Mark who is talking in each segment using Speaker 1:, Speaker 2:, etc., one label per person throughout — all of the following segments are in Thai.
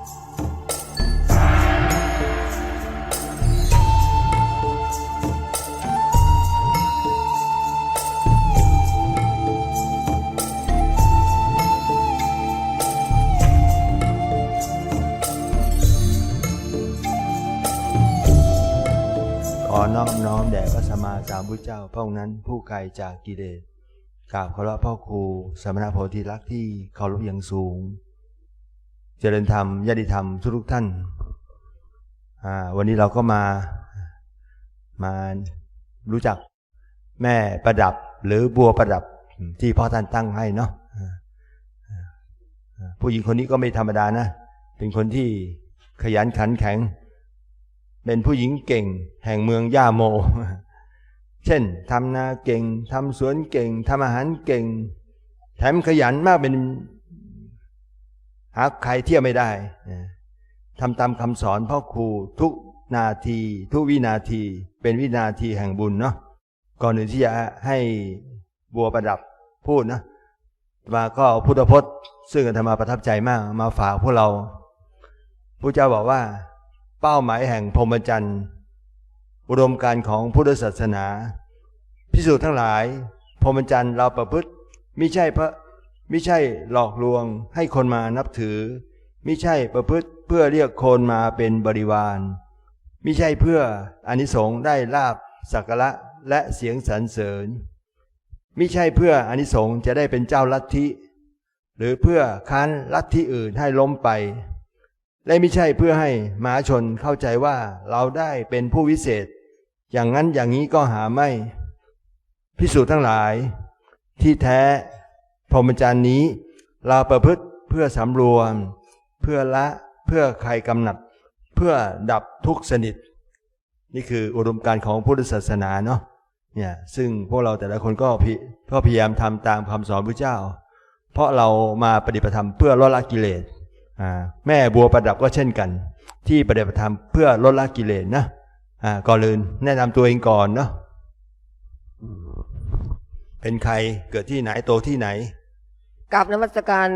Speaker 1: ขอนอบน้อมแด่พระสัมมาสัมพุทธเจ้าพระองค์นั้นผู้ไกลจากกิเลสกราบเคารพพ่อครูสมณโพธิลักษ์ที่เคารพอย่างสูง เจริญธรรมญาติธรรมทุกท่าน วันนี้เราก็มา มารู้จักแม่ประดับหรือบัวประดับที่พ่อท่านตั้งให้เนาะผู้หญิงคนนี้ก็ไม่ธรรมดานะ เป็นคนที่ขยันขันแข็ง เป็นผู้หญิงเก่งแห่งเมืองย่าโม เช่นทำนาเก่งทำสวนเก่งทำอาหารเก่ง แถมขยันมากเป็น หาใครเทียบไม่ได้ทำตามคำสอนพ่อครูทุกนาทีทุกวินาทีเป็นวินาทีแห่งบุญเนาะก่อนอื่นที่จะให้บัวประดับพูดนะมาก็พุทธพจน์ ซึ่งอาตมาประทับใจมาก มาฝากพวกเราพระเจ้าบอกว่า เป้าหมายแห่งพรหมจรรย์อุดมการของพุทธศาสนา พิสูจน์ทั้งหลายพรหมจรรย์เราประพฤติไม่ใช่เพระ ม่ใช่หลอกลวงให้คนมานับถือไม่ใช่ประพฤติเพื่อเรียกคนมาเป็นบริวารไม่ใช่เพื่ออานิสงส์ได้ลาบสักระและเสียงสรรเสริญไม่ใช่เพื่ออานิสงส์จะได้เป็นเจ้าลัทธิ หรือเพื่อค้านลัทธิอื่นให้ล้มไป และไม่ใช่เพื่อให้มหาชนเข้าใจว่าเราได้เป็นผู้วิเศษ อย่างนั้นอย่างนี้ก็หาไม่ พิสูจน์ทั้งหลาย ที่แท้ พรหมจรรย์นี้เราประพฤติเพื่อสำรวม เพื่อละเพื่อใครกำหนัด เพื่อดับทุกข์สนิท นี่คืออุดมการณ์ของพุทธศาสนาเนาะเนี่ยซึ่งพวกเราแต่ละคนก็พก็พยายามทำตามคำสอนพระเจ้า เพราะเรามาปฏิบัติธรรมเพื่อลดละกิเลสอ่าแม่บัวประดับก็เช่นกัน ที่ปฏิบัติธรรมเพื่อลดละกิเลสนะอ่าก่อนอื่นแนะนำตัวเองก่อนเนาะเป็นใครเกิดที่ไหนโตที่ไหน
Speaker 2: กราบนมัสการ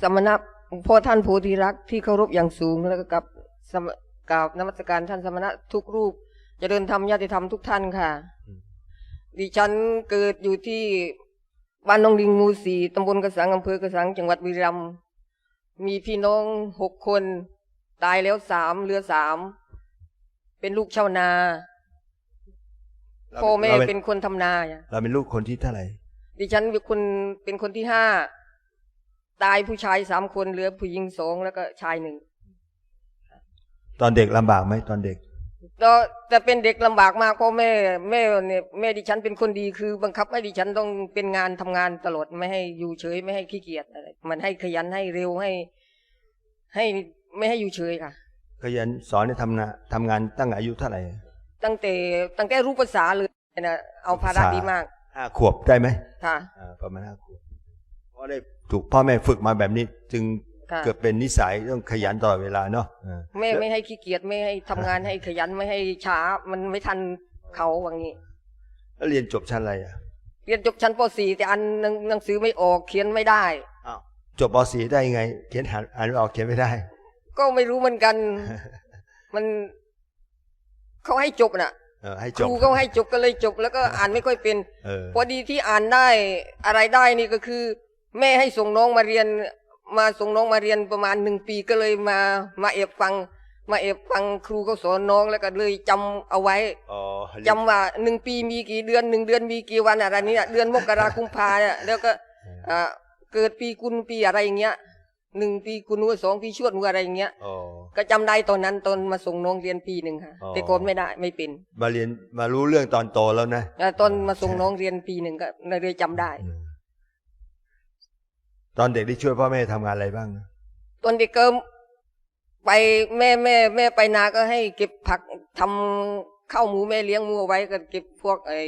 Speaker 2: สมณะพ่อท่านโพธิรักษ์ที่เคารพอย่างสูงแล้วก็กับสมกราบนมัสการท่านสมณะทุกรูปเจะเดินธรรมญาติธรรมทุกท่านค่ะ ดิฉันเกิดอยู่ที่บ้านหนองลิงหมูสีตำบลกระสังอำเภอกระสังจังหวัดบุรีรัมย์มีพี่น้องหกคน ตายแล้วสามเหลือสามเป็นลูกชาวนา
Speaker 1: เรา
Speaker 2: พ่อแม่
Speaker 1: เราเป็น
Speaker 2: เป็นคนทำนาจ้ะ
Speaker 1: เราเป็นลูกคนที่เท่าไหร่
Speaker 2: ดิฉันเป็นคนเป็นคนที่ห้าตายผู้ชายสามคนเหลือผู้หญิงสองแล้วก็ชายหนึ่ง
Speaker 1: ตอนเด็กลำบากไหมตอนเด็ก
Speaker 2: ก็จะเป็นเด็กลำบากมากเพราะแม่แม่เนี่ยแม่ดิฉันเป็นคนดีคือ บังคับให้ดิฉันต้องเป็นงานทำงานตลอดไม่ให้อยู่เฉย ไม่ให้ขี้เกียจอะไรมันให้ขยันให้เร็วให้ ให้ไม่ให้อยู่เฉยค่ะ
Speaker 1: ขยันสอนให้ทำนาทำงานตั้งอายุเท่าไหร่
Speaker 2: ตั้งแต่ตั้งแต่รู้ภาษาเลยนะเอาภาระ
Speaker 1: ภาษา
Speaker 2: ดีมาก
Speaker 1: ห้าขวบได้ไหม
Speaker 2: ค่ะ
Speaker 1: อ่าประมาณห้าขวบเพราะได้ถูกพ่อแม่ฝึกมาแบบนี้ จึง
Speaker 2: ค่ะ
Speaker 1: เกิดเป็นนิสัยต้องขยันตลอดเวลาเนาะอ่า
Speaker 2: แม่ไม่ให้ขี้เกียจไม่ให้ทำงานให้ขยันไม่ให้ช้า มันไม่ทันเขาว่างี้
Speaker 1: แล้วเรียนจบชั้นอะไรอะ
Speaker 2: เรียนจบชั้นป .4 แต่อ่านหนังหนังสือไม่ออกเขียนไม่ได้
Speaker 1: อ้าวจบป .4 ได้ยังไง เขียนอ่านอ่านไม่ออกเขียนไม่ได้
Speaker 2: ก็ไม่รู้เหมือนกัน มันเขาให้จบน่ะ
Speaker 1: เออ ให้
Speaker 2: ค
Speaker 1: จบ
Speaker 2: รูเขาให้จบก็เลยจบ แล้วก็อ่านไม่ค่อยเป็น
Speaker 1: เออ
Speaker 2: พอดีที่อ่านได้อะไรได้นี่ก็คือ แม่ให้ส่งน้องมาเรียน มาส่งน้องมาเรียนประมาณหนึ่งปีก็เลยมามาเอบฟัง มาเอบฟังครูเขาสอนน้องแล้วก็เลยจำเอาไว้
Speaker 1: อ๋อ
Speaker 2: จำว่าหนึ่งปีมีกี่เดือนหนึ่งเดือนมีกี่วันอะไรนี้เดือนมกราคุมภาเนี่ยแล้วก็อ่าเกิดปีกุลปีอะไรอย่างเงี้ย หนึ่งปีกุลหัวสองปีชวดหัวอะไรอย่างเงี้ย
Speaker 1: อ๋อ
Speaker 2: ก็จำได้ตอนนั้นตอนมาส่งน้องเรียนปีหนึ่งค่ะ
Speaker 1: อ๋อ
Speaker 2: แต่ก่อนไม่ได้ไม่เป็น
Speaker 1: มาเรียนมารู้เรื่องตอนโตแล้วนะ
Speaker 2: แล้วตอนมาส่งน้องเรียนปีหนึ่งก็เลยจำได้
Speaker 1: อืมตอนเด็กได้ช่วยพ่อแม่ทำงานอะไรบ้าง
Speaker 2: ตอนเด็กก็ไปแม่แม่แม่ไปนาก็ให้เก็บผักทำข้าวหมูแม่เลี้ยงหมูเอาไว้ก็เก็บพวกไอ้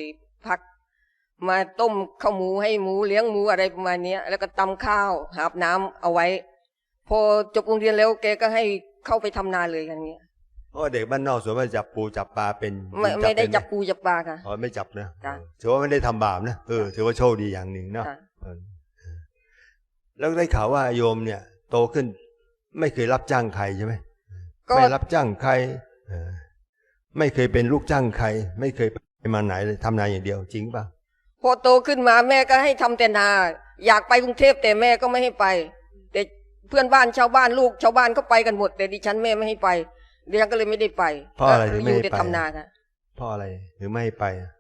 Speaker 2: ผัก มาต้มข้าวหมูให้หมูเลี้ยงหมูอะไรประมาณเนี้ย แล้วก็ตำข้าวหาบน้ำเอาไว้ พอจบโรงเรียนแล้วแกก็ให้เข้าไปทำนาเลยอย่างเงี้ย
Speaker 1: เพราะว่าเด็กบ้านนอกส่วนมากจับปูจับปลาเป็น
Speaker 2: ไม่
Speaker 1: ยิง
Speaker 2: ไม่ได้
Speaker 1: เป็นห
Speaker 2: จับปูจับปลาค่ะ
Speaker 1: อ๋อไม่จับนะ
Speaker 2: จ้ะ
Speaker 1: ถือว่าไม่ได้ทำบาปนะเออถือว่าโชคดีอย่างหนึ่งเนาะ
Speaker 2: ค่ะ
Speaker 1: เออแล้วได้ข่าวว่าโยมเนี่ย โตขึ้น ไม่เคยรับจ้างใครใช่ไหม
Speaker 2: ก็
Speaker 1: ไม่รับจ้างใครเออไม่เคยเป็นลูกจ้างใคร ไม่เคยไปมาไหนเลยทำนาอย่างเดียวจริงป่ะ
Speaker 2: พอโตขึ้นมาแม่ก็ให้ทำแต่นา อยากไปกรุงเทพแต่แม่ก็ไม่ให้ไปแต่ เพื่อนบ้านชาวบ้านลูกชาวบ้านก็ไปกันหมด แต่ดิฉันแม่ไม่ให้ไปดิฉันก็เลยไม่ได้ไป
Speaker 1: เพราะอะไรถึง
Speaker 2: อ
Speaker 1: ไม่
Speaker 2: ยู่
Speaker 1: ให้
Speaker 2: แต่
Speaker 1: ไป
Speaker 2: ทำนาค่ะ
Speaker 1: เพราะอะไรหรือไม่ให้ไปอะ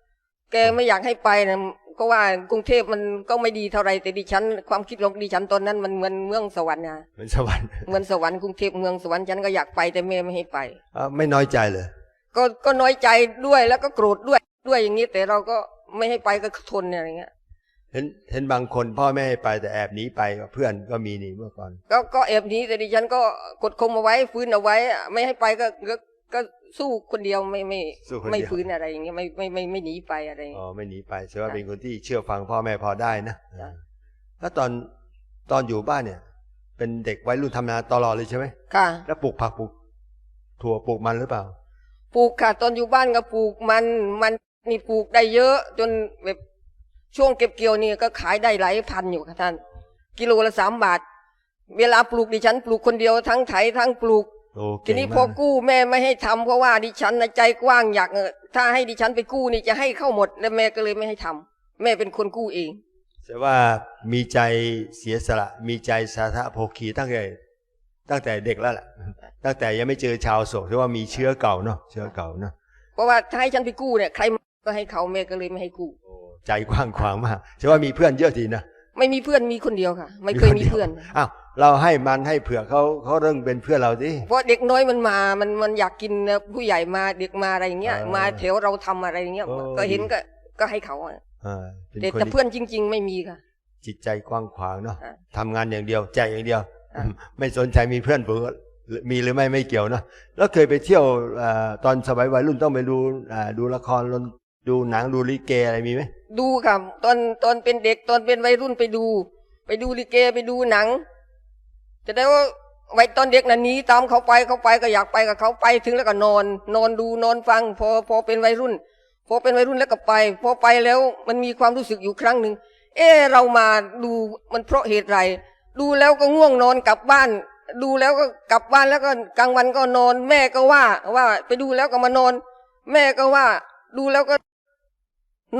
Speaker 2: แกไม่อยากให้ไปนะก็ว่ากรุงเทพมันก็ไม่ดีเท่าไหรแต่ดิฉัน ความคิดของดิฉันตอนนั้นมันเหมือนเมืองสวรรค์นะ
Speaker 1: เหมือนสวรรค์
Speaker 2: เหมือนสวรรค์กรุงเทพเมืองสวรรค์ฉันก็อยากไปแต่แม่ไม่ให้ไป
Speaker 1: อะไม่น้อยใจเลย
Speaker 2: ก็ก็น้อยใจด้วยแล้วก็โกรธด้วยด้วยอย่างนี้แต่เราก็ไม่ให้ไปก็ทนเนี่ยอะไรเงี้ย
Speaker 1: เห็นเห็นบางคนพ่อแม่ให้ไปแต่แอบหนีไปกับเพื่อนก็มีนี่เมื่อก่อน
Speaker 2: ก็ก็แอบหนี้แต่ดิฉันก็กดข่มเอาไว้ฟื้นเอาไว้ ไม่ให้ไปก็ก็ก็สู้คนเดียวไม่ไม่
Speaker 1: สู้คนเดียว
Speaker 2: ไม่ฟื้นอะไรอย่างเงี้ยไม่ไม่ไม่ไม่หนีไปอะไรอย่าง
Speaker 1: อ๋อ
Speaker 2: เงี้ย
Speaker 1: ไม่หนีไปแสดงว่า
Speaker 2: จ้ะ
Speaker 1: เป็นคนที่เชื่อฟังพ่อแม่พอได้นะ
Speaker 2: จ้ะ
Speaker 1: แล้วตอนตอนอยู่บ้านเนี่ย เป็นเด็กวัยรุ่นทำนาตลอดเลยใช่ไหม
Speaker 2: ค่ะ
Speaker 1: แล้วปลูกผักปลูกถั่วปลูกมันหรือเปล่า
Speaker 2: ปลูกค่ะ ตอนอยู่บ้านก็ปลูกมันมันนี่ปลูกได้เยอะ จนแบบ ช่วงเก็บเกี่ยวนี่ก็ขายได้หลายพันอยู่ค่ะท่าน กิโลละสามบาท เวลาปลูกดิฉันปลูกคนเดียวทั้งไถทั้งปลูก
Speaker 1: โอ้
Speaker 2: ที
Speaker 1: เก่ง
Speaker 2: นี้
Speaker 1: มา
Speaker 2: พอกกู้แม่ไม่ให้ทำเพราะว่าดิฉันน่ะใจกว้างอยากเออถ้าให้ดิฉันไปกู้นี่จะให้เข้าหมด แล้วแม่ก็เลยไม่ให้ทำแม่เป็นคนกู้เอง
Speaker 1: แต่ว่ามีใจเสียสละ มีใจสาธะโภคีตั้งแต่ตั้งแต่เด็กแล้วแหละตั้งแต่ยังไม่เจอชาวโศกที่ว่ามีเชื้อเก่าเนาะเชื้อเก่าเนาะ
Speaker 2: เพราะว่าถ้าให้ฉันไปกู้เนี่ยใครมาก็ให้เขาแม่ก็เลยไม่ให้กู้
Speaker 1: โอ้ ใจกว้างขวางมากใช่ว่ามีเพื่อนเยอะทีนะ
Speaker 2: ไม่มีเพื่อนมีคนเดียวค่ะ ไม่เคยมีเพื่อน
Speaker 1: อ้าวเราให้มันให้เผื่อเขาเขาเริ่มเป็นเพื่อนเราสิ
Speaker 2: เพราะเด็กน้อยมันมา มันมันอยากกินนะผู้ใหญ่มาเด็กมาอะไรอย่างเงี้ย
Speaker 1: เออ
Speaker 2: มาแถวเราทำอะไรอย่างเงี้ย
Speaker 1: โอ้
Speaker 2: ก็เห็นก็ก็ให้เขาอะ
Speaker 1: อ่าเป็น
Speaker 2: แต่
Speaker 1: คน
Speaker 2: แต่
Speaker 1: ที่
Speaker 2: เพื่อนจริง ๆ ไม่มีค่ะ
Speaker 1: จิตใจกว้างขวางเนาะ
Speaker 2: อะ
Speaker 1: ทำงานอย่างเดียวใจอย่างเดียว
Speaker 2: อะ
Speaker 1: ไม่สนใจมีเพื่อนฝูงมีหรือไม่ไม่เกี่ยวเนาะแล้วเคยไปเที่ยวเอ่อตอนสมัยวัยรุ่นต้องไปดูอ่าดูละคร ดูหนังดูลิเกอะไรมีไหม
Speaker 2: ดูค่ะตอนตอนเป็นเด็กตอนเป็นวัยรุ่นไปดู ไปดูลิเกไปดูหนัง จะได้ว่าวัยตอนเด็กน่ะหนีตามเขาไปเขาไปก็อยากไปกับเขาไปถึงแล้วก็นอน นอนดูนอนฟัง พอพอเป็นวัยรุ่น พอเป็นวัยรุ่นแล้วก็ไป พอไปแล้วมันมีความรู้สึกอยู่ครั้งหนึ่งเออเรามาดูมันเพราะเหตุไร ดูแล้วก็ง่วงนอนกลับบ้าน ดูแล้วก็กลับบ้านแล้วก็กลางวันก็นอน แม่ก็ว่าว่าไปดูแล้วก็มานอน แม่ก็ว่า ดูแล้วก็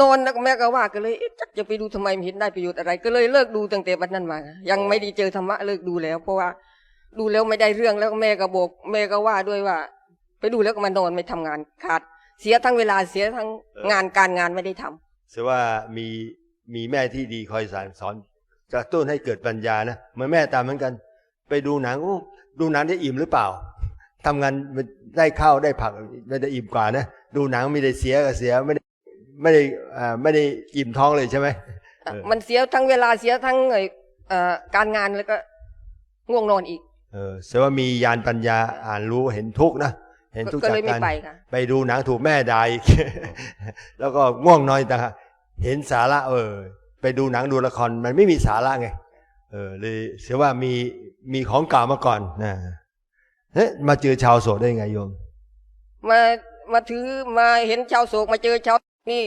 Speaker 2: นอนแล้วก็แม่ก็ว่าก็เลยเอ๊ะจักจะไปดูทำไมไม่เห็นได้ประโยชน์อะไร ก็เลยเลิกดูตั้งแต่บัดนั้นมา ยังไม่ได้เจอธรรมะเลิกดูแล้ว เพราะว่าดูแล้วไม่ได้เรื่องแล้วแม่ก็บอกแม่ก็ว่าด้วยว่า ไปดูแล้วก็มานอนไม่ทำงานขาด เสียทั้งเวลาเสียทั้งงานการงานไม่ได้ทำ
Speaker 1: แสดงว่ามีมีแม่ที่ดีคอยสอนสอนกระตุ้นให้เกิดปัญญานะเหมือนแม่ตามเหมือนกัน ไปดูหนังโอ้ดูหนังได้อิ่มหรือเปล่าทำงานได้ข้าวได้ผักไม่ได้อิ่มกว่านะดูหนังไม่ได้เสียก็เสียไม่ได้ ไม่ได้อ่าไม่ได้อิ่มท้องเลยใช่ไหมเออ
Speaker 2: มันเสียทั้งเวลาเสียทั้งเอ่อเอ่อการงานแล้วก็ง่วงนอนอีก
Speaker 1: เออแสดงว่ามียานปัญญาอ่านรู้เห็นทุกข์นะเห็นทุกข์
Speaker 2: ก็
Speaker 1: จาก
Speaker 2: เลยไม่
Speaker 1: การ
Speaker 2: ไปค่ะ
Speaker 1: ไปดูหนังถูกแม่ด่าอีก แล้วก็ง่วงนอนแต่างหากเห็นสาระเออ ไปดูหนังดูละครมันไม่มีสาระไง เออเลยเสียว่ามีมีของเก่ามาก่อนนะเฮ้ยมาเจอชาวโสดได้ไงโยม
Speaker 2: มามาถือมาเห็นชาวโศกมาเจอชาว นี่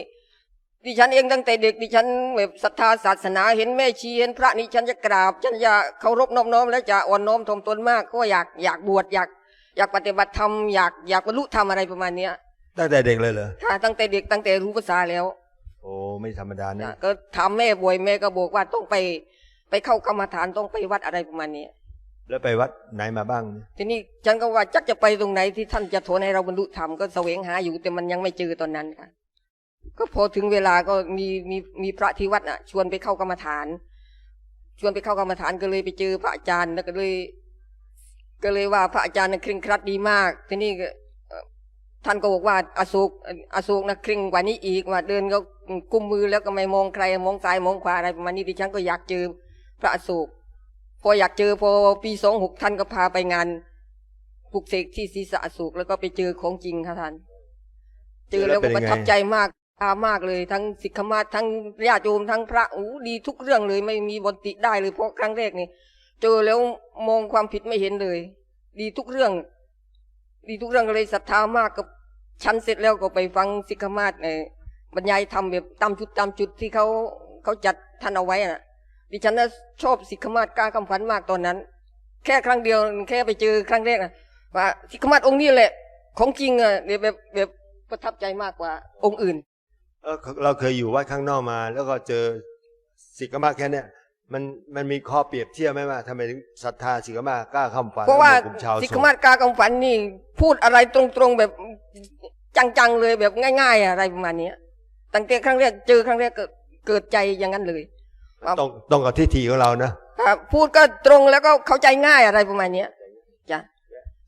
Speaker 2: ดิฉันเองตั้งแต่เด็กดิฉันแบบศรัทธาศาสนาเห็นแม่ชีเห็นพระนี่ฉันจะกราบ ฉันจะเคารพน้อมน้อมและจะอ่อนน้อมถ่อมตนมาก ก็อยากอยากบวชอยากอยากปฏิบัติธรรมอยากอยากบรรลุธรรมอะไรประมาณเนี้ย
Speaker 1: ตั้งแต่เด็กเลยเหรอ
Speaker 2: ค่ะตั้งแต่เด็กตั้งแต่รู้ภาษาแล้ว
Speaker 1: โอ้ไม่ธรรมดานะ
Speaker 2: ก็ถามแม่บ่อยแม่ก็บอกว่าต้องไป ไปเข้ากรรมฐานต้องไปวัดอะไรประมาณนี้
Speaker 1: แล้วไปวัดไหนมาบ้าง
Speaker 2: ทีนี้ฉันก็ว่าจักจะไปตรงไหนที่ท่านจะโทนให้เราบรรลุธรรมก็แสวงหาอยู่แต่มันยังไม่เจอตอนนั้นค่ะ ก็พอถึงเวลาก็มีมีมีพระที่วัดน่ะ ชวนไปเข้ากรรมฐาน ชวนไปเข้ากรรมฐานก็เลยไปเจอพระอาจารย์แล้วก็เลย ก็เลยว่าพระอาจารย์น่ะเคร่งครัดดีมาก ทีนี้ก็เอ่อท่านก็บอกว่าอโศกอโศกนะเคร่งกว่านี้อีกว่าเดินก็กุมมือแล้วก็ไม่มองใครมองซ้ายมองขวาอะไรประมาณนี้ดิฉันก็อยากเจอพระอโศกพออยากเจอพอปีสองหกท่านก็พาไปงานปลุกเสกที่ศรีสะอโศกแล้วก็ไปเจอของจริงค่ะท่าน เจอแล้วก็ประทับใจมาก ตามากเลยทั้งสิกขมาทั้งญาติโยมทั้งพระอู้ดีทุกเรื่องเลย ไม่มีบนติได้เลยเพราะครั้งแรกนี่เจอแล้วมองความผิดไม่เห็นเลย ดีทุกเรื่อง ดีทุกเรื่องเลยศรัทธามากกับชั้นเสร็จแล้วก็ไปฟังสิกขมาศเอ่อบรรยายธรรมแบบตามจุดตามจุดที่เขาเขาจัดท่านเอาไว้น่ะ ดิฉันน่ะชอบสิกขมาศกล้าคำฝันมากตอนนั้น แค่ครั้งเดียวแค่ไปเจอครั้งแรกนะว่าสิกขมาศองค์นี้แหละ ของจริงอะแบบแบบประทับใจมากกว่าองค์อื่น
Speaker 1: เออเราเคยอยู่วัดข้างนอกมา แล้วก็เจอสิกขมาแค่เนี้ยมันมันมีข้อเปรียบเทียบไหมว่าทำไมถึงศรัทธาสิกขมากล้าคำฝัน
Speaker 2: เพราะว่า
Speaker 1: แล้มกลุ่มชาว
Speaker 2: สิก
Speaker 1: ส
Speaker 2: ข
Speaker 1: งฆ์
Speaker 2: มาศกากำฝันนี่ พูดอะไรตรงๆแบบจังๆเลยแบบง่าย ๆ อะไรประมาณเนี้ยตั้งแต่ครั้งแรกเจอครั้งแรกก็เกิดใจอย่างนั้นเลยครับ
Speaker 1: ตรงตรงกับทิฏฐิของเรานะ
Speaker 2: ครับพูดก็ตรงแล้วก็เข้าใจง่ายอะไรประมาณเนี้ยจ้ะ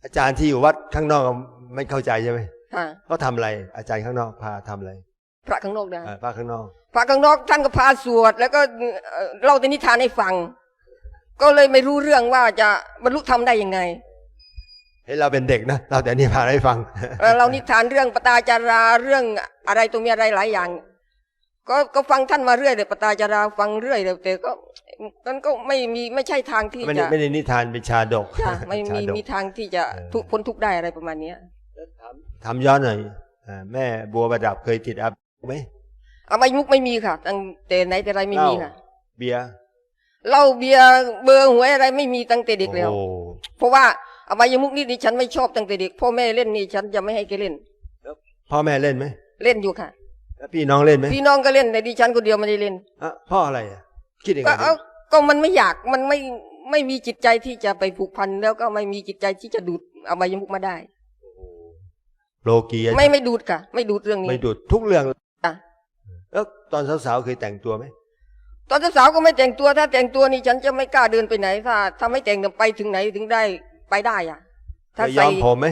Speaker 1: อาจารย์ที่อยู่วัดข้างนอกไม่เข้าใจใช่ไหม
Speaker 2: ค่ะ
Speaker 1: เขาทำอะไร อาจารย์ข้างนอกพาทำอะไร
Speaker 2: พระข้างนอกนะ
Speaker 1: เออพาข้างนอก
Speaker 2: พระข้างนอกท่านก็พาสวด แล้วก็เอ่อเล่าแต่นิทานให้ฟัง ก็เลยไม่รู้เรื่องว่าจะบรรลุธรรมได้ยังไง
Speaker 1: เฮ้ยเราเป็นเด็กนะเราแต่นี่พาให้ฟัง
Speaker 2: เอ่อเรานิทานเรื่องปตาจาราเรื่องอะไรตัวมีอะไรหลายอย่าง ก็ก็ฟังท่านมาเรื่อยเลยปตาจาราฟังเรื่อยเลยแต่ก็มันก็ไม่มีไม่ใช่ทางที่
Speaker 1: ไม่ได้
Speaker 2: จะ
Speaker 1: ไม่ได้นิทานเป็นชาดก
Speaker 2: จ้ะไม่มี
Speaker 1: ชาดก
Speaker 2: มีทางที่จะ
Speaker 1: เออ
Speaker 2: ทุกพ้นทุกข์ได้อะไรประมาณเนี้ย
Speaker 1: ทำย้อนหน่อยอ่าแม่บัวประดับเคยติดอับ ไหม
Speaker 2: เอามายุกไม่มีค่ะ ตั้งแต่ไหนแต่ไรไม่มีค่ะ
Speaker 1: เบียร์
Speaker 2: เหล้าเบียร์เบอร์หวยอะไรไม่มีตั้งแต่เด็กแล้ว
Speaker 1: โอ้
Speaker 2: เพราะว่าอบายมุกนี่ดิฉันไม่ชอบตั้งแต่เด็กพ่อแม่เล่นนี่ฉันจะไม่ให้แกเล่น
Speaker 1: พ่อแม่เล่นไหม
Speaker 2: เล่นอยู่ค่ะ
Speaker 1: แล้วพี่น้องเล่นไหม
Speaker 2: พี่น้องก็เล่นแต่ดิฉันคนเดียวไม่ได้เล่น
Speaker 1: อะพ่ออะไรอะคิดยังไง
Speaker 2: ก็เอาก็มันไม่อยากมันไม่ไม่มีจิตใจที่จะไปผูกพันแล้วก็ไม่มีจิตใจที่จะดูดอบายมุกมาได้
Speaker 1: โลกีอะ
Speaker 2: ไม่ไม่ดูดค่ะ ไม่ดูดเรื่องนี้
Speaker 1: ไม่ดูดทุกเรื่อง
Speaker 2: อะ
Speaker 1: แล้วตอนสาวๆเคยแต่งตัวไหม
Speaker 2: ตอนสาวๆก็ไม่แต่งตัว ถ้าแต่งตัวนี่ฉันจะไม่กล้าเดินไปไหน ถ้าถ้าไม่แต่งเนี่ยไปถึงไหนถึงได้ไปได้อะ
Speaker 1: เค
Speaker 2: ถ้าย
Speaker 1: ย้
Speaker 2: ใส่
Speaker 1: อมผมไหม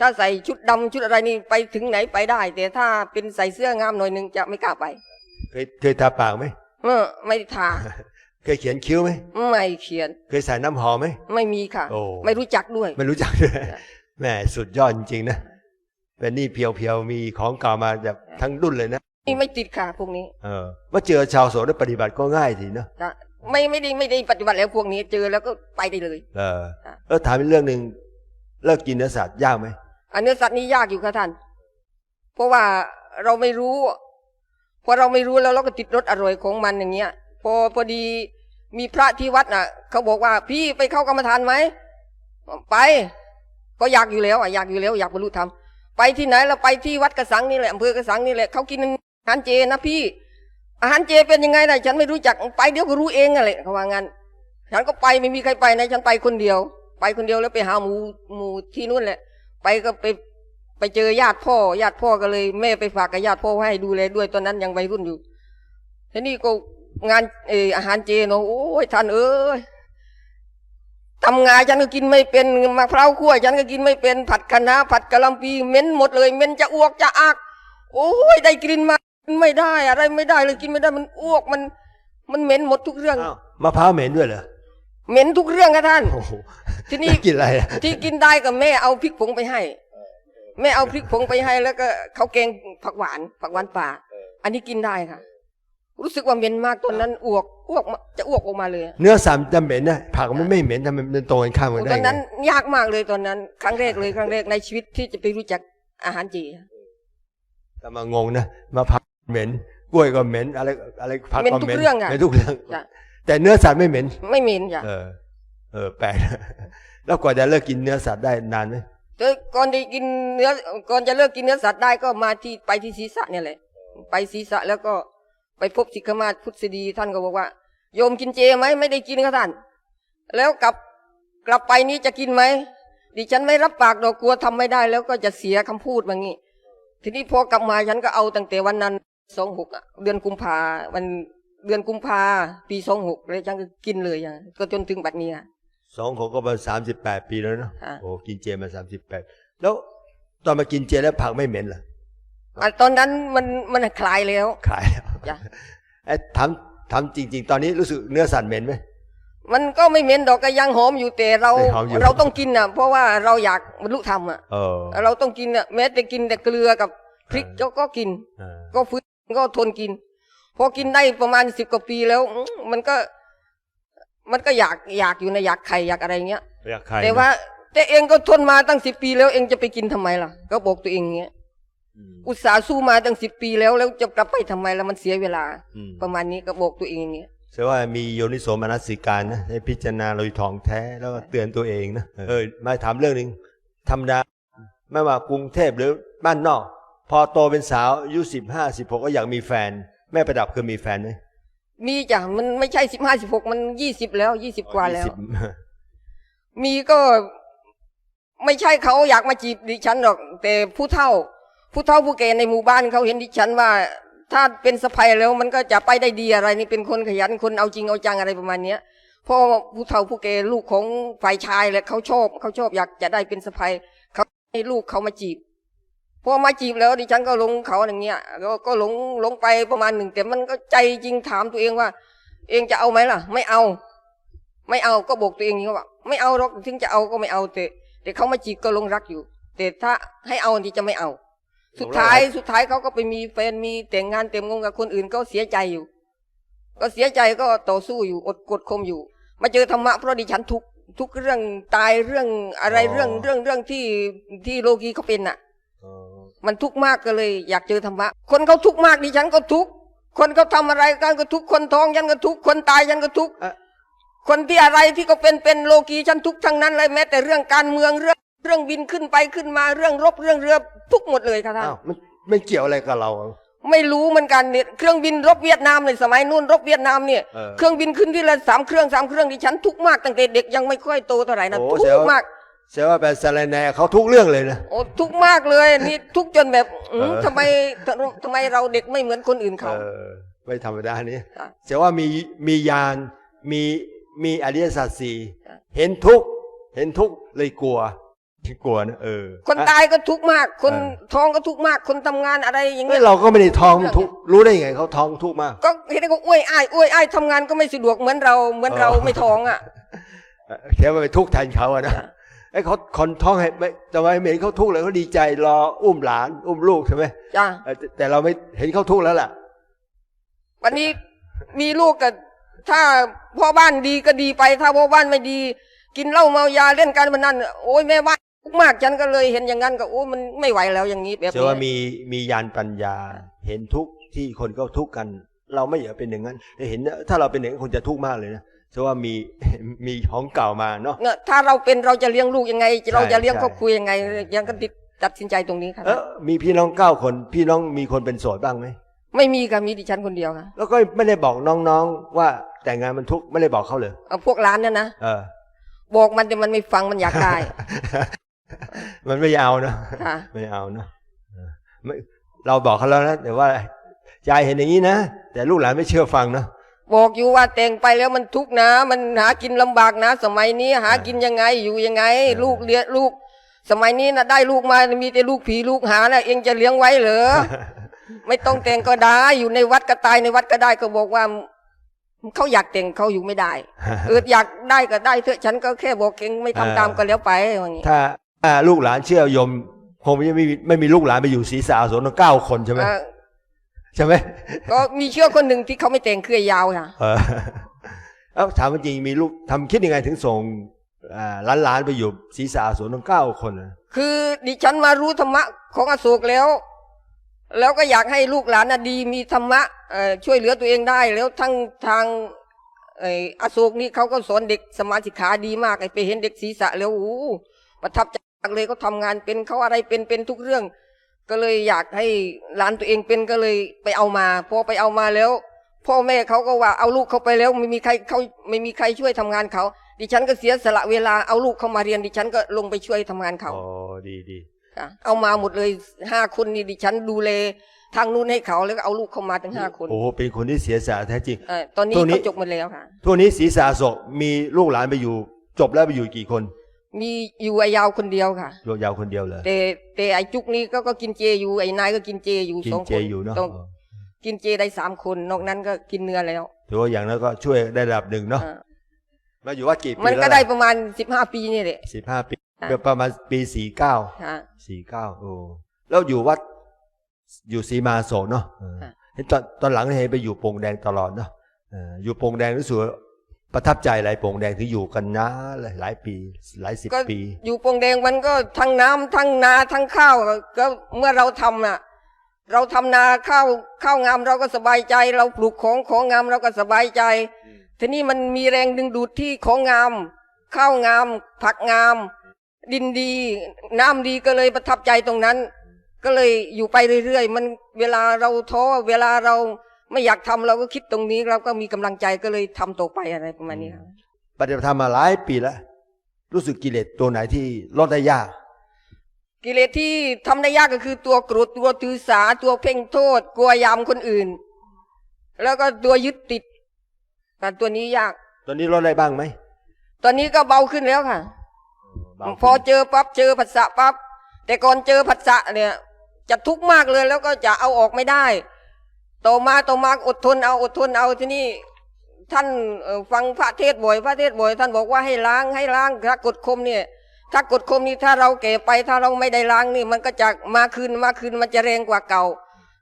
Speaker 2: ถ้าใส่ชุดดำชุดอะไรนี่ไปถึงไหนไปได้ แต่ถ้าเป็นใส่เสื้องามหน่อยหนึ่งจะไม่กล้าไป
Speaker 1: เคยเคยทาปากไหม
Speaker 2: เออไม่ทา
Speaker 1: เคยเขียนคิ้วไหม
Speaker 2: ไม่เขียน
Speaker 1: เคยใส่น้ำหอมไหม
Speaker 2: ไม่มีค่ะ
Speaker 1: โอ้
Speaker 2: ไม่รู้จักด้วย
Speaker 1: ไม่รู้จักด้วย
Speaker 2: จ้ะ
Speaker 1: แหม่สุดยอดจริงๆนะเป็นนี่เพียวๆมีของเก่ามาแบบทั้งรุ่นเลยนะ
Speaker 2: นี่ ไม่ติดค่ะพวกนี้
Speaker 1: เออว่าเจอชาวโสดได้ปฏิบัติก็ง่ายทีเนอะ
Speaker 2: จะไม่ไม่ได้ไม่ได้ปฏิบัติแล้วพวกนี้เจอแล้วก็ไปได้เลย
Speaker 1: เออ
Speaker 2: จ้ะ
Speaker 1: เออถามอีกเรื่องหนึ่งเลิกกินเนื้อสัตว์ยากไหม
Speaker 2: อันเนื้อสัตว์นี่ยากอยู่ค่ะท่าน เพราะว่าเราไม่รู้พอเราไม่รู้แล้วเราก็ติดรสอร่อยของมันอย่างเงี้ย พอพอดีมีพระที่วัดน่ะ เขาบอกว่าพี่ไปเข้ากรรมฐานไหมไป ก็อยากอยู่แล้วอะอยากอยู่แล้ว อยากบรรลุธรรมไปที่ไหนเราไปที่วัดกระสังนี่แหละอำเภอกระสังนี่แหละเขากิน อาหารเจนะพี่ อาหารเจเป็นยังไงนะฉันไม่รู้จักไปเดี๋ยวก็รู้เองอะไรเขาว่างั้น ฉันก็ไปไม่มีใครไปนะฉันไปคนเดียว ไปคนเดียวแล้วไปหาหมูหมูที่นู่นแหละ ไปก็ไปไปเจอญาติพ่อญาติพ่อก็เลย แม่ไปฝากกับญาติพ่อให้ดูแลด้วยตอนนั้นยังวัยรุ่นอยู่ทีนี้ก็งานเอออาหารเจเนาะโอ้ยท่านเอ้ยทำงานฉันก็กินไม่เป็นมะพร้าวคั่วฉันก็กินไม่เป็นผัดคะน้าผัดกะหล่ำปีเหม็นหมดเลยเหม็นจะอ้วกจะอัก โอ้ยได้กลิ่นมา กินไม่ได้อะไรไม่ได้เลยกินไม่ได้มันอ้วกมัน มันเหม็นหมดทุกเรื่อง
Speaker 1: อ้าวมะพร้าวเหม็นด้วยเหรอ
Speaker 2: เหม็นทุกเรื่องครับท่าน
Speaker 1: โอ้โห
Speaker 2: ทีนี้
Speaker 1: แล้วกินอะไรอะ
Speaker 2: ที่กินได้ก็แม่เอาพริกผงไปให้ แม่เอาพริกผงไปให้แล้วก็เขาวแกงผักหวานผักหวานป่า อันนี้กินได้ค่ะ รู้สึกว่าเหม็นมากตอนนั้นอ้วกอ้วกมาจะอ้วกออกมาเลย
Speaker 1: เนื้อสัตว์จะเหม็นนะผักมันไม่เหม็นทำไมมันตรงกันข้ามกัน
Speaker 2: ต
Speaker 1: ได้
Speaker 2: อน
Speaker 1: ไง
Speaker 2: นั้นยากมากเลยตอนนั้น ครั้งแรกเลยครั้งแรกในชีวิตที่จะไปรู้จักอาหารเจ
Speaker 1: แต่มางงนะมะพร้าว เหม็นกล้วยก็เหม็นอะไรอะไรผัก
Speaker 2: เหม็น
Speaker 1: ก็
Speaker 2: ทุก
Speaker 1: เหม็น
Speaker 2: เรื่องอะ
Speaker 1: เหม็นทุกเรื่อง
Speaker 2: จ้ะ
Speaker 1: แต่เนื้อสัตว์ไม่เหม็น
Speaker 2: ไม่เหม็นจ้ะ
Speaker 1: เออ เออ แปลกนะแล้วกว่าจะเลิกกินเนื้อสัตว์ได้นานไหม
Speaker 2: แต่ก่อนจะกินเนื้อก่อนจะเลิกกินเนื้อสัตว์ได้ก็มาที่ไปที่ศีรษะเนี่ยแหละ ไปศีรษะแล้วก็ไปพบสิกขมาศพุทธดีท่านก็บอกว่า โยมกินเจไหมไม่ได้กินครับท่าน แล้วกลับกลับไปนี้จะกินไหมดิฉันไม่รับปากดอกกลัวทำไม่ได้ แล้วก็จะเสียคำพูดแบบนี้ ทีนี้พอกลับมาฉันก็เอาตั้งแต่วันนั้น สองหกเดือนกุมภาวันเดือนกุมภาปีสองหกเลยฉันก็กินเลยอะก็จนถึงบัดนี้อะ
Speaker 1: สองคนก็มาสามสิบแปดปีแล้วเนาะ
Speaker 2: ค่ะ
Speaker 1: โอ้กินเจมาสามสิบแปดแล้วตอนมากินเจแล้วผักไม่เหม็นเหรอ
Speaker 2: อะตอนนั้นมันมันคลายแล้ว
Speaker 1: ขายแล้ว
Speaker 2: จ้ะ
Speaker 1: ไอ้ทำทำจริง ๆ ตอนนี้รู้สึกเนื้อสัตว์เหม็นไหม
Speaker 2: มันก็ไม่เหม็นดอกก็ยังหอมอยู่แต่เรา
Speaker 1: ไม่หอมอยู่
Speaker 2: เราต้องกินอะ เพราะว่าเราอยากบรรลุธรรมอะ
Speaker 1: เออ
Speaker 2: เราต้องกินอะแม้แต่กินแต่เกลือกับพริก
Speaker 1: เออ
Speaker 2: ก็ก็กิน
Speaker 1: เออ
Speaker 2: ก็ฟื้น ก็ทนกิน พอกินได้ประมาณสิบกว่าปีแล้วอื้อมันก็ มันก็อยากอยากอยู่ในะอยากไข่อยากอะไรเงี้ย
Speaker 1: อยากขาย
Speaker 2: แต่ว่า แต่เองก็ทนมาตั้งสิบปีแล้วเองจะไปกินทำไมล่ะ ก็บอกตัวเองเงี้ย
Speaker 1: อืม
Speaker 2: อุตส่าห์สู้มาตั้งสิบปีแล้วแล้วจะกลับไปทำไมล่ะมันเสียเวลา
Speaker 1: อืม
Speaker 2: ประมาณนี้ก็บอกตัวเองอย่างเงี้ย
Speaker 1: แสดงว่ามีโยนิโสมนสิการนะให้พิจารณาโดยถ่องแท้แล้วก็เตือนตัวเองนะเออมาถามเรื่องหนึ่งธรรมดาไม่ว่ากรุงเทพหรือบ้านนอก พอโตเป็นสาวอายุสิบห้าสิบหกก็อยากมีแฟน แม่ประดับเคยมีแฟนไหม
Speaker 2: มีจ้ะมันไม่ใช่สิบห้าสิบหกมันยี่สิบแล้วยี่สิบกว่าแล้ว
Speaker 1: 20
Speaker 2: มีก็ไม่ใช่เขาอยากมาจีบดิฉันหรอก แต่ผู้เฒ่า ผู้เฒ่าผู้แก่ในหมู่บ้านเขาเห็นดิฉันว่า ถ้าเป็นสะพายแล้วมันก็จะไปได้ดีอะไร นี่เป็นคนขยันคนเอาจริงเอาจังอะไรประมาณเนี้ยเพราะว่าผู้เฒ่าผู้แก่ลูกของฝ่ายชายแหละเขาชอบเขาชอบอยากจะได้เป็นสะพายเขาให้ลูกเขามาจีบ พอมาจีบแล้วดิฉันก็หลงเขาอย่างเงี้ยก็ก็หลงหลงไปประมาณหนึ่งแต่มันก็ใจจริงถามตัวเองว่า เองจะเอาไหมล่ะ ไม่เอา ไม่เอาก็บอกตัวเองอย่างนี้ว่าไม่เอาหรอกถึงจะเอาก็ไม่เอาแต่แต่เขามาจีบก็หลงรักอยู่ แต่ถ้าให้เอาที่จะไม่เอา สุดท้ายสุดท้ายเขาก็ไปมีแฟนมีแต่งงานเต็มงงกับคนอื่นก็เสียใจอยู่ ก็เสียใจก็ต่อสู้อยู่อดกดข่มอยู่ มาเจอธรรมะเพราะดิฉันทุกทุกเรื่องตายเรื่องอะไร
Speaker 1: อ๋อ
Speaker 2: เรื่องเรื่องเรื่องที่ที่โลกีเขาเป็นน่ะ
Speaker 1: อ๋อ
Speaker 2: มันทุกข์มากก็เลย อยากเจอธรรมะ คนเขาทุกข์มากดิฉันก็ทุกข์คนเขาทำอะไรกันก็ทุกข์คนท้องฉันก็ทุกข์คนตายฉันก็ทุกข์
Speaker 1: อะ
Speaker 2: คนที่อะไรที่ก็เป็นเป็นโลกีฉันทุกข์ทั้งนั้นเลยแม้แต่เรื่องการเมืองเรื่องเรื่องบินขึ้นไปขึ้นมาเรื่องรบเรื่องเรือทุกหมดเลยค่ะท่าน
Speaker 1: อ้าวมันไม่เกี่ยวอะไรกับเราอะ
Speaker 2: ไม่รู้เหมือนกันเนี่ยเครื่องบินรบเวียดนามเลยสมัยนู้นรบเวียดนามเนี่ย
Speaker 1: เออ
Speaker 2: เครื่องบินขึ้นที่ละสามเครื่องสามเครื่องดิฉันทุกข์มากตั้งแต่เด็กยังไม่ค่อยโตเท่าไหร่นะ
Speaker 1: โอ้
Speaker 2: ทุ
Speaker 1: แสดง
Speaker 2: กข์
Speaker 1: ว่า
Speaker 2: มาก
Speaker 1: แสดงว่าเป็นสารแหนเขาทุกเรื่องเลยนะ
Speaker 2: โอ้ทุกข์มากเลยนี่ทุกข์จนแบบอืม
Speaker 1: เออ
Speaker 2: ทำไมทำไมเราเด็กไม่เหมือนคนอื่นเขา
Speaker 1: เออไม่ธรรมดานี่
Speaker 2: ค่ะ
Speaker 1: แสดงว่ามีมียานมีมีอริยสัจสี่
Speaker 2: ค่ะ
Speaker 1: เห็นทุกข์เห็นทุกข์เลยกลัวกลัวนะเออ
Speaker 2: คน
Speaker 1: อะ
Speaker 2: ตายก็ทุกข์มาก คน
Speaker 1: เออ
Speaker 2: ท้องก็ทุกข์มาก คนทำงานอะไรอย่าง
Speaker 1: เฮ้
Speaker 2: เงี้
Speaker 1: ย
Speaker 2: ย
Speaker 1: เราก็ไม่ได้ท้องมันทุกข์รู้ได้ยังไงเขาท้องทุกข์มาก
Speaker 2: ก็เห็นเขาอ้วยอ้ายอ้วยอ้ายทำงานก็ไม่สะดวกเหมือนเราเหมือนเรา
Speaker 1: อ๋อ
Speaker 2: ไม่ท้องอะ
Speaker 1: เออแค่ว่าไปทุกข์แทนเขาอะนะ
Speaker 2: ค่ะ
Speaker 1: ไอ้เขาคนท้องให้ไม่แต่ว่าไม่เห็นเขาทุกข์เลยเขาดีใจรออุ้มหลาน อุ้มลูกใช่ไหม
Speaker 2: จ้า
Speaker 1: เออแต่แต่เราไม่เห็นเขาทุกข์แล้วล่ะ
Speaker 2: วันนี้มีลูกกับถ้าพ่อบ้านดีก็ดีไป ถ้าพ่อบ้านไม่ดี กินเหล้าเมายาเล่นการพนันโอ้ยแม่บ้านทุกข์มากฉันก็เลยเห็นอย่างนั้นก็โอ้ยมันไม่ไหวแล้วอย่างนี้แบบ
Speaker 1: เชื่อ
Speaker 2: นี้
Speaker 1: ว่ามีมียานปัญญา เห็นทุกข์ที่คนเขาทุกข์กัน เราไม่อยากเป็นอย่างนั้นเห็น ถ้าเราเป็นอย่างนั้นคงจะทุกข์มากเลยนะ เชื่อว่ามีมีของเก่ามาเนาะ
Speaker 2: เนี่ยถ้าเราเป็นเราจะเลี้ยงลูกยังไง เราจะเลี้ยง
Speaker 1: ใช่
Speaker 2: ครอบครัวยังไง ยังก็ติดตัดสินใจตรงนี้ค่ะ
Speaker 1: เออมีพี่น้องเก้าคน พี่น้องมีคนเป็นโสดบ้างไหม
Speaker 2: ไม่มีค่ะมีดิฉันคนเดียวค่ะ
Speaker 1: แล้วก็ไม่ได้บอกน้องๆว่าแต่งงานมันทุกข์ไม่ได้บอกเขาเลย
Speaker 2: เอาพวกร้านเนี่ยนะ
Speaker 1: เออ
Speaker 2: บอกมันแต่มันไม่ฟังมันอยากได้
Speaker 1: มันไม่เอานะ
Speaker 2: ค่ะ
Speaker 1: ไม่เอานะเออไม่เราบอกเขาแล้วนะแต่ว่ายายเห็นอย่างนี้นะแต่ลูกหลานไม่เชื่อฟังนะ
Speaker 2: บอกอยู่ว่าแต่งไปแล้วมันทุกข์นะ มันหากินลำบากนะ สมัยนี้หากินยังไงอยู่ยังไง
Speaker 1: เออ
Speaker 2: ลูกเลี้ยงลูก สมัยนี้นะได้ลูกมามีแต่ลูกผีลูกหานะเองจะเลี้ยงไว้เหรอไม่ต้องแต่งก็ได้อยู่ในวัดก็ตายในวัดก็ได้ก็บอกว่าเขาอยากแต่งเขาอยู่ไม่ได้เอออยากได้ก็ได้เถอะฉันก็แค่บอกเองไม่ทำ
Speaker 1: เออ
Speaker 2: ตามก็แล้วไปอย่างนี้
Speaker 1: ถ้าถ้าลูกหลานเชื่อโยมคงไม่ไม่มีไม่มีลูกหลานไปอยู่ศรีสาสนต้องเก้าคนใช่ไหม
Speaker 2: เออ
Speaker 1: ใช่ไหม
Speaker 2: ก็มีเชื่อคนหนึ่งที่เขาไม่แต่งเครือยาวค่ะ
Speaker 1: เออเอ้าถามจริงมีลูกทำคิดยังไงถึงส่งอ่าหล้านๆไปอยู่ศรีสาสนต้องเก้าคนน่ะ
Speaker 2: คือดิฉันมารู้ธรรมะของอโศกแล้ว แล้วก็อยากให้ลูกหลานน่ะดีมีธรรมะเอ่อช่วยเหลือตัวเองได้แล้วทั้งทางไอ้อโศกนี่เขาก็สอนเด็กสมาธิขาดีมากไอ้ไปเห็นเด็กศีรษะแล้วโอ้โหประทับใจมากเลยเขาทำงานเป็นเขาอะไรเป็นเป็นทุกเรื่อง ก็เลยอยากให้หลานตัวเองเป็นก็เลยไปเอามาพอไปเอามาแล้ว พ่อแม่เขาก็ว่าเอาลูกเขาไปแล้วไม่มีใครเขาไม่มีใครช่วยทำงานเขา ดิฉันก็เสียสละเวลาเอาลูกเขามาเรียน ดิฉันก็ลงไปช่วยทำงานเขา
Speaker 1: อ๋อดีดี
Speaker 2: ค่ะเอามาหมดเลยห้าคนนี่ดิฉันดูแลทางนู้นให้เขาแล้วก็เอาลูกเข้ามาถึงห้าคน
Speaker 1: โอ้โหเป็นคนที่เสียสละแท้จริง
Speaker 2: เออตอนนี้
Speaker 1: ตัวนี้
Speaker 2: เขาจบหมดแล้วค่ะ
Speaker 1: ทั่วนี้ศรีสาโศกมีลูกหลานไปอยู่ จบแล้วไปอยู่กี่คน
Speaker 2: มีอยู่ไอ้ยาวคนเดียวค่ะ
Speaker 1: โยมยาวคนเดียวเลย
Speaker 2: แต่แต่ไอ้จุกนี้ก็ก็กินเจอยู่ไอ้นายก็กินเจอยู่
Speaker 1: กิน
Speaker 2: สอง
Speaker 1: เจ
Speaker 2: คน
Speaker 1: อยู่เนาะ
Speaker 2: ต้องกินเจได้สามคนนอกนั้นก็กินเนื้อแล้ว
Speaker 1: ถือว่าอย่างนั้นก็ช่วยได้ระดับหนึ่งเนาะ
Speaker 2: เออ
Speaker 1: มาอยู่วัดกี่ปี
Speaker 2: มันก็
Speaker 1: แล้ว
Speaker 2: ได้ประมาณสิบห้าปีนี่แหละ
Speaker 1: สิบห้าปี
Speaker 2: ค่ะ
Speaker 1: ก็ประมาณปีสี่เก้า
Speaker 2: ค่ะ
Speaker 1: สี่เก้าโอ้แล้วอยู่วัดอยู่ศรีมาโศกเนาะเออ
Speaker 2: ค่ะ
Speaker 1: เห็นตอนตอนหลังเห็นไปอยู่โป่งแดงตลอดเนาะเอออยู่โป่งแดงรู้สึกว่า ประทับใจอะไรโป่งแดงที่อยู่กันนะหลายหลายปี หลายสิบ
Speaker 2: ก็
Speaker 1: ปี
Speaker 2: อยู่ปงแดงมันก็ทั้งน้ำทั้งนาทั้งข้าวก็เมื่อเราทำน่ะ เราทำนาข้าวข้าวงามเราก็สบายใจ เราปลูกของของงามเราก็สบายใจ
Speaker 1: อืม
Speaker 2: ทีนี้มันมีแรงดึงดูดที่ของงาม ข้าวงาม ผักงาม ดินดี น้ำดีก็เลยประทับใจตรงนั้น ก็เลยอยู่ไปเรื่อยๆ มันเวลาเราท้อเวลาเรา ไม่อยากทำเราก็คิดตรงนี้เราก็มีกำลังใจก็เลยทำต่อไปอะไรประมาณนี้ครับ
Speaker 1: ปฏิบัติธรรมมาหลายปีแล้วรู้สึกกิเลสตัวไหนที่ลดได้ยาก
Speaker 2: กิเลสที่ทำได้ยากก็คือตัวโกรธตัวถือสาตัวเพ่งโทษ กลัวยามคนอื่น แล้วก็ตัวยึดติดแต่ตัวนี้ยาก
Speaker 1: ตอนนี้ลดได้บ้างไหม
Speaker 2: ตอนนี้ก็เบาขึ้นแล้วค่ะ
Speaker 1: เบาขึ้น
Speaker 2: พอเจอปั๊บเจอผัสสะปั๊บแต่ก่อนเจอผัสสะเนี่ย จะทุกข์มากเลยแล้วก็จะเอาออกไม่ได้ ต่อมาต่อมาอดทนเอาอดทนเอาที่นี่ท่านเอ่อฟังพระเทศน์บ่อย พระเทศน์บ่อย ท่านบอกว่าให้ล้างให้ล้างถ้ากดคมเนี่ย ถ้ากดคมนี่ถ้าเราแก่ไป ถ้าเราไม่ได้ล้างนี่ มันก็จะมาคืนมาคืนมันจะแรงกว่าเก่า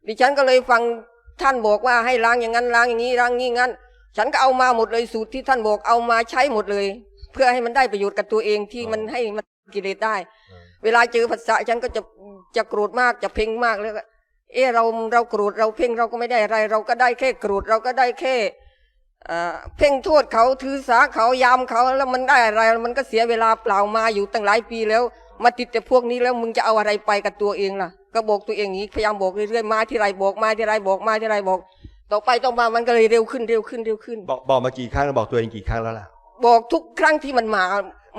Speaker 2: ดิฉันก็เลยฟังท่านบอกว่าให้ล้างอย่างนั้นล้างอย่างนี้ล้างงี้งั้น ฉันก็เอามาหมดเลยสูตรที่ท่านบอกเอามาใช้หมดเลย เพื่อให้มันได้ประโยชน์กับตัวเองที่มันให้มันกิเลสได้ เวลาเจอภาษาฉันก็จะจะโกรธมากจะเพ่งมากแล้วก็ เออเราเราโกรธเราเพ่งเราก็ไม่ได้อะไร เราก็ได้แค่โกรธเราก็ได้แค่เอ่อเพ่งโทษเขาถือสาเขายามเขาแล้วมันได้อะไร มันก็เสียเวลาเปล่ามาอยู่ตั้งหลายปีแล้ว มาติดแต่พวกนี้แล้วมึงจะเอาอะไรไปกับตัวเองล่ะ ก็บอกตัวเองอย่างนี้พยายามบอกเรื่อยๆมาที่ไรบอกมาที่ไรบอกมาที่ไรบอก ต่อไปต่อมามันก็เลยเร็วขึ้นเร็วขึ้นเร็วขึ้น
Speaker 1: บอกบอกมากี่ครั้งแล้วบอกตัวเองกี่ครั้งแล้วล่ะ
Speaker 2: บอกทุกครั้งที่มันมา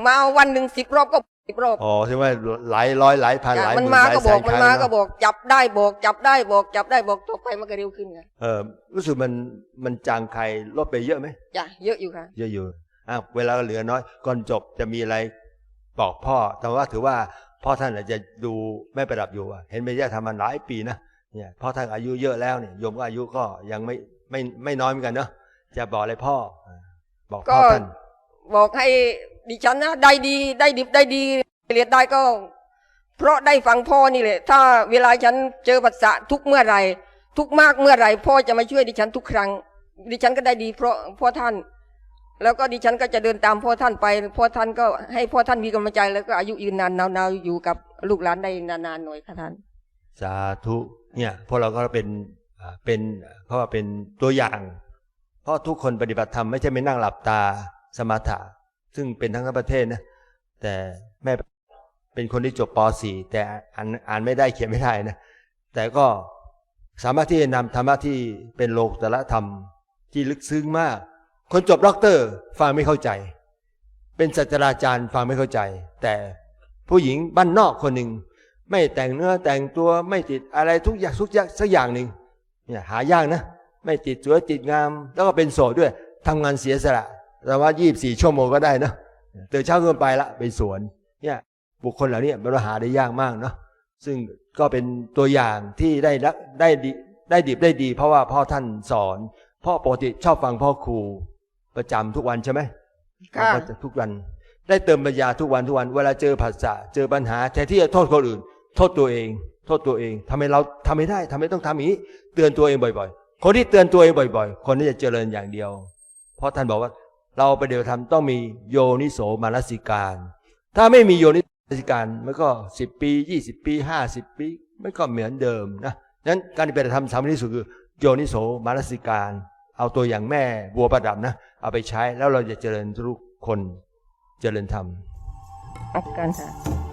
Speaker 2: มาวันหนึ่งสิบรอบก็ สิบรอบ
Speaker 1: อ๋อถึงว่าหลายร้อยหลายพันหลายห
Speaker 2: มัน
Speaker 1: มื่น
Speaker 2: มา
Speaker 1: หลาย
Speaker 2: ก็
Speaker 1: แส
Speaker 2: บอก
Speaker 1: นค
Speaker 2: มัน
Speaker 1: รั้ง
Speaker 2: มา
Speaker 1: แล้ว
Speaker 2: ก็บอกจับได้บอกจับได้บอกจับได้บอกต่อไปมันก็เร็วขึ้นไง
Speaker 1: เออรู้สึกมันมันจางใครลดไปเยอะไหม
Speaker 2: จ้ะเยอะอยู่ค่ะ
Speaker 1: เยอะอยู่อะเวลาเหลือน้อยก่อนจบจะมีอะไรบอกพ่อแต่ว่าถือว่าพ่อท่านอาจจะดูไม่ประดับอยู่อะเห็นไม่ยาทำมาหลายปีนะเนี่ยพ่อท่านอายุเยอะแล้วเนี่ยโยมก็อายุก็ยังไม่ไม่ไม่น้อยเหมือนกันเนาะจะบอกอะไรพ่ออะบอกพ่อ
Speaker 2: ก็
Speaker 1: ท่าน
Speaker 2: บอกให้ ดิฉันนะได้ดีได้ดิบได้ดีเรียนได้ก็ เพราะได้ฟังพ่อนี่แหละ ถ้าเวลาฉันเจอปัสสะทุกเมื่อไหรทุกมากเมื่อไหรพ่อจะมาช่วยดิฉันทุกครั้ง ดิฉันก็ได้ดีเพราะพ่อท่าน แล้วก็ดิฉันก็จะเดินตามพ่อท่านไปพ่อท่านก็ให้พ่อท่านมีกำลังใจแล้วก็อายุยืนนานนาวๆอยู่กับลูกหลานได้นานๆหน่อยค่ะท่าน
Speaker 1: สาธุเนี่ยพวกเราก็เป็นเป็นเพราะว่าเป็นตัวอย่าง เพราะทุกคนปฏิบัติธรรมไม่ใช่ไม่นั่งหลับตาสมาถะ ซึ่งเป็นทั้งประเทศนะ แต่แม่เป็นคนที่จบป .4 แต่อ่านอ่านไม่ได้เขียนไม่ได้นะ แต่ก็สามารถที่จะนำธรรมะที่เป็นโลกุตละธรรมที่ลึกซึ้งมาก คนจบด็อกเตอร์ฟังไม่เข้าใจ เป็นศาสตราจารย์ฟังไม่เข้าใจ แต่ผู้หญิงบ้านนอกคนหนึ่งไม่แต่งเนื้อแต่งตัวไม่ติดอะไรทุกอย่างทุกอย่างสักอย่างหนึ่งเนี่ยหายากนะ ไม่ติดสวยติดงาม แล้วก็เป็นโสดด้วยทำงานเสียสละ แต่ว่ายี่บสี่ชั่วโมงก็ได้นะตื่นเช้าขึ้นไปละไปสวนเนี่ยบุคคลเหล่านี้มันหาได้ยากมากเนาะซึ่งก็เป็นตัวอย่างที่ได้รักได้ดีได้ดิบได้ดี เพราะว่าพ่อท่านสอน พ่อปกติชอบฟังพ่อครูประจำทุกวันใช่ไหม
Speaker 2: ค่ะ
Speaker 1: ก็จะทุกวัน ได้เติมปัญญาทุกวันทุกวันเวลาเจอผัสสะเจอปัญหาแทนที่จะโทษคนอื่น โทษตัวเอง โทษตัวเองทำไมเราทำไม่ได้ทำไมต้องทำอย่างนี้ เตือนตัวเองบ่อย ๆ คนที่เตือนตัวเองบ่อย ๆ คนที่จะเจริญอย่างเดียว เพราะท่านบอกว่า เราไปเดียวทำต้องมีโยนิโสมานสิการ ถ้าไม่มีโยนิโสมานสิการมันก็สิบปียี่สิบปีห้าสิบปีมันก็เหมือนเดิมนะนั้นการปฏิบัติธรรมสำคัญที่สุดคือโยนิโสมานสิการ เอาตัวอย่างแม่บัวประดับนะ เอาไปใช้แล้วเราจะเจริญทุกคนเจริญธรรม
Speaker 2: อักการค่ะ